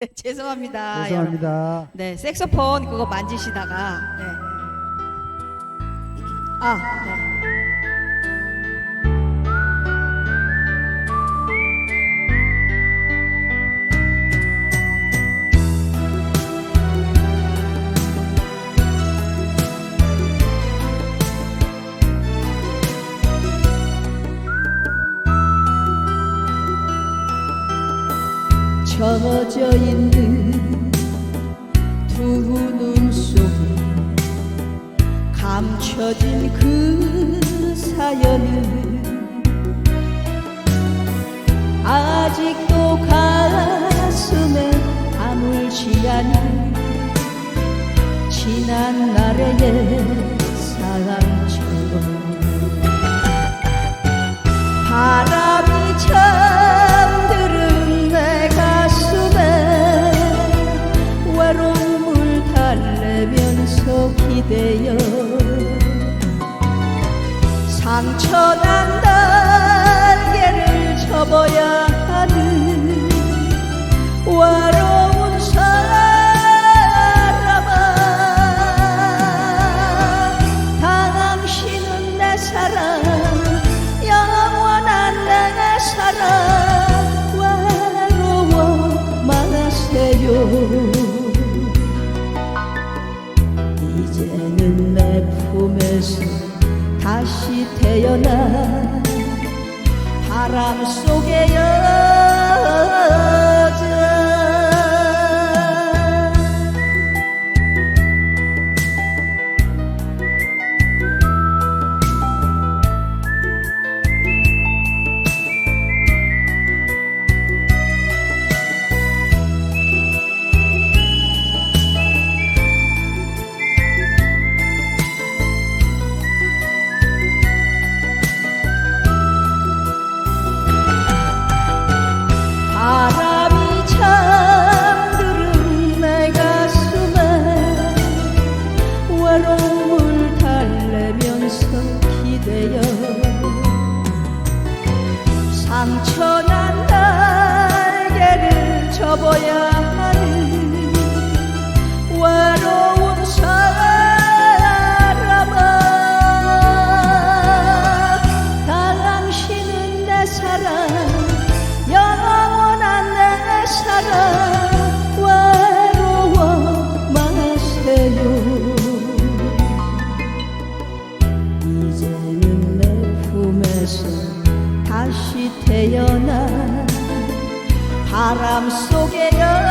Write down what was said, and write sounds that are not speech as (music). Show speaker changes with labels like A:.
A: (laughs) 죄송합니다. 여러분.
B: 죄송합니다.
A: 네, 색소폰 그거 만지시다가 네. 아, 네.
C: 젖어 있는 두 눈 속에 감춰진 그 사연은 아직도 가슴에 아물지 않은 지난 날의 사랑 기대어 상처난 날개를 접어야 이제는 내 품에서 다시 태어나 바람 속에 여 속 기대어 이제는 내 품에서 다시 태어난 바람 속에 열